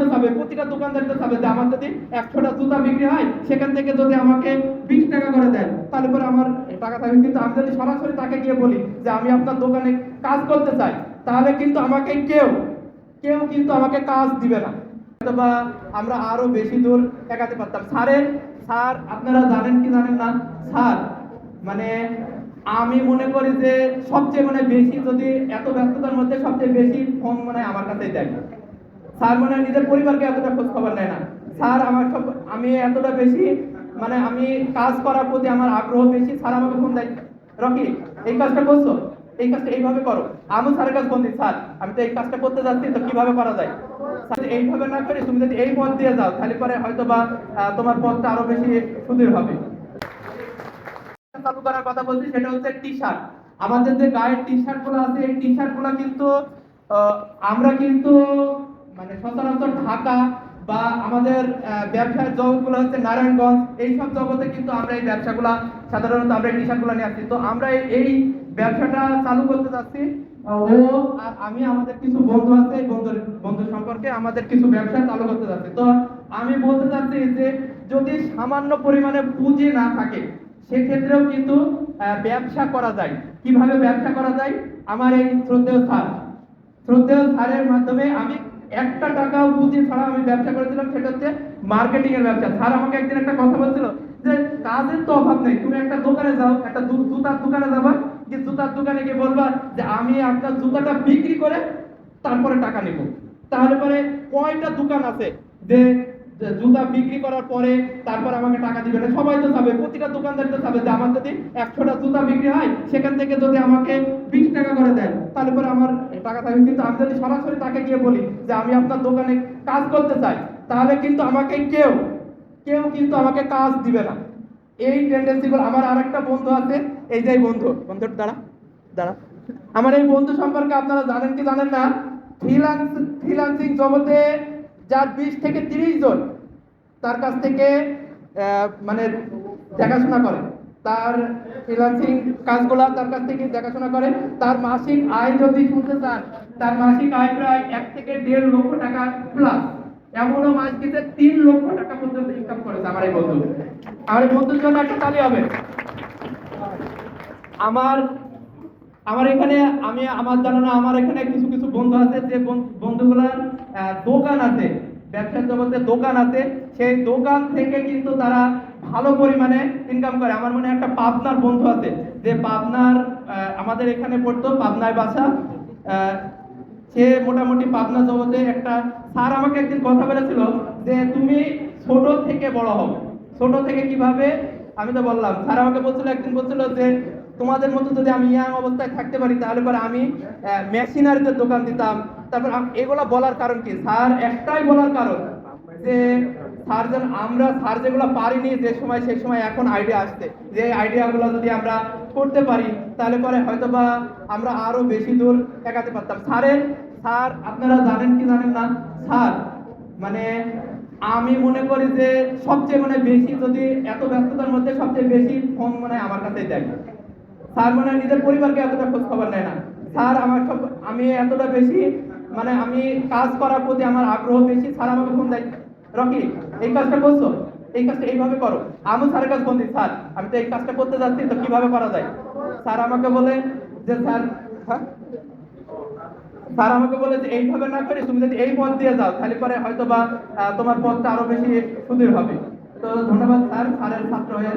তো চাবে প্রতিটা দোকানদার তো চাবে যে আমার যদি একশোটা জুতা বিক্রি হয়, সেখান থেকে যদি আমাকে বিশ টাকা করে দেয় তাহলে পরে আমার টাকা থাকবে। কিন্তু আমি যদি সরাসরি তাকে গিয়ে বলি যে, আমি আপনার দোকানে কাজ করতে চাই তাহলে কিন্তু আমাকে কেউ কেউ কিন্তু আমাকে কাজ দিবে না। বা আমরা আরও বেশি দূর এগাতে পারতাম। স্যারের, স্যার, আপনারা জানেন কি জানেন না? স্যার মানে আমি মনে করি যে সবচেয়ে মানে বেশি যদি এত ব্যস্ততার মধ্যে সবচেয়ে বেশি ফোন মানে আমার কাছে দেয়। স্যার মনে নিজের পরিবারকে এতটা খোঁজ খবর নেয় না। স্যার, আমার সব আমি এতটা বেশি মানে আমি কাজ করার প্রতি আমার আগ্রহ বেশি। স্যার, আমাকে ফোন দেয়, রকি, এই কাজটা করছ? এই কাজটা এইভাবে করো। আমি স্যারের কাছে ফোন দিই, স্যার, আমি তো এই কাজটা করতে যাচ্ছি, তো কীভাবে করা যায়? এইভাবে না করে তুমি যদি এই পথ দিয়ে যাও, তাহলে পরে হয়তো বা তোমার পথটা আরও বেশি সুদূর হবে। চালু করার কথা বলছি, সেটা হচ্ছে টি শার্ট আমাদের যে গায়ের টি শার্টগুলো আছে, এই টি শার্টগুলো কিন্তু আমরা কিন্তু মানে সচরাচর ঢাকা বা আমাদের ব্যবসার জগৎগুলো হচ্ছে নারায়ণগঞ্জ, এইসব জগতে কিন্তু আমরা এই ব্যবসাগুলা, সাধারণত আমরা এই টি নিয়ে আসছি। তো আমরা এই- ব্যবসাটা চালু করতে যাচ্ছি। ও আর আমি আমাদের কিছু বন্ধু আছে বন্ধুর বন্ধু সম্পর্কে আমাদের কিছু ব্যবসা চালু করতে যাচ্ছি। তো আমি বলতে চাচ্ছি যে, যদি সামান্য পরিমাণে পুঁজি না থাকে, সেক্ষেত্রেও কিন্তু ব্যবসা করা যায়। কীভাবে ব্যবসা করা যায়? আমার এই শ্রদ্ধেয় স্যার, শ্রদ্ধেয় স্যারের মাধ্যমে আমি একটা টাকাও পুঁজি ছাড়া আমি ব্যবসা করেছিলাম সেটা হচ্ছে মার্কেটিং এর ব্যবসা। স্যার আমাকে একদিন একটা কথা বলছিল যে, কাজের তো অভাব নেই, তুমি একটা দোকানে যাও, একটা জুতার দোকানে যাবা যে জুতার দোকানে গিয়ে বলবা যে, আমি আপনার জুতাটা বিক্রি করে তারপরে টাকা নেব। তাহলে পরে কয়টা দোকান আছে যে যে জুতা বিক্রি করার পরে তারপর আমাকে টাকা দিবে না? সবাই তো চাবে প্রতিটা দোকানদার তো চাবে যে, আমার যদি একশোটা জুতা বিক্রি হয়, সেখান থেকে যদি আমাকে বিশ টাকা করে দেয় তাহলে পরে আমার টাকা থাকবে। কিন্তু আমি যদি সরাসরি তাকে গিয়ে বলি যে আমি আপনার দোকানে কাজ করতে চাই, তাহলে কিন্তু আমাকে কেউ কেউ কিন্তু আমাকে কাজ দিবে না। এই আমার আরেকটা বন্ধু আছে, এই যে বন্ধু দ্বারা দ্বারা। আমার এই বন্ধু সম্পর্কে আপনারা জানেন কি জানেন না? ফ্রিল্যান্স ফ্রিল্যান্সিং জগতে যার বিশ থেকে তিরিশ জন, তার কাছ থেকে মানে দেখাশোনা করে। তার ফ্রিল্যান্সিং কাজগুলা তার কাছ থেকে দেখাশোনা করে। তার মাসিক আয় যদি শুনতে চান, তার মাসিক আয় প্রায় এক থেকে দেড় লক্ষ টাকা প্লাস এমনও মাস দিতে তিন লক্ষ টাকা পর্যন্ত ইনকাম করেছে আমার এই বন্ধু। আমার এই বন্ধুর জন্য একটা তালি হবে। আমার আমার এখানে আমি, আমার জানা না, আমার এখানে কিছু কিছু বন্ধু আছে, যে বন- বন্ধুগুলার দোকান আছে। ব্যবসার জগতে দোকান আছে, সেই দোকান থেকে কিন্তু তারা ভালো পরিমাণে ইনকাম করে। আমার মনে একটা পাবনার বন্ধু আছে, যে পাবনার আমাদের এখানে পড়তো, পাবনায় বাসা। সে মোটামুটি পাবনা জগতে একটা, স্যার আমাকে একদিন কথা বলেছিল যে তুমি ছোট থেকে বড় হও। ছোট থেকে কীভাবে? আমি তো বললাম, স্যার আমাকে বলছিল, একদিন বলছিল যে তোমাদের মতো যদি আমি ইয়াং অবস্থায় থাকতে পারি, তাহলে পরে আমি মেশিনারিতে দোকান দিতাম। তারপর এগুলা বলার কারণ কি? স্যার, একটাই বলার কারণ যে, স্যার যেন আমরা, স্যার যেগুলো পারিনি যে সময়, সেই সময় এখন আইডিয়া আসছে। যে আইডিয়াগুলো যদি আমরা করতে পারি, তাহলে পরে হয়তো বা আমরা আরও বেশি দূর এগাতে পারতাম। স্যারের, স্যার, আপনারা জানেন কি জানেন না? স্যার মানে আমি মনে করি যে সবচেয়ে মানে বেশি যদি এত ব্যস্ততার মধ্যে সবচেয়ে বেশি ফোন মনে আমার কাছেই দেয়। স্যার মনে নিজের পরিবারকে এতটা খোঁজ খবর নেয় না। স্যার, আমার সব আমি এতটা বেশি মানে আমি কাজ করার প্রতি আমার আগ্রহ বেশি, স্যার আমাকে ফোন দেয়, রকি, এই কাজটা করছ? এই কাজটা এইভাবে করো। আমি স্যারের কাছে ফোন দিই, স্যার, আমি তো এই কাজটা করতে যাচ্ছি, তো কীভাবে করা যায়? স্যার আমাকে বলে যে, স্যার হ্যাঁ? স্যার আমাকে বলে যে, এইভাবে না করে তুমি যদি এই পথ দিয়ে যাও, তাহলে পরে হয়তো বা তোমার পথটা আরও বেশি সুদূর হবে। তো ধন্যবাদ, স্যার, স্যারের ছাত্র হয়ে।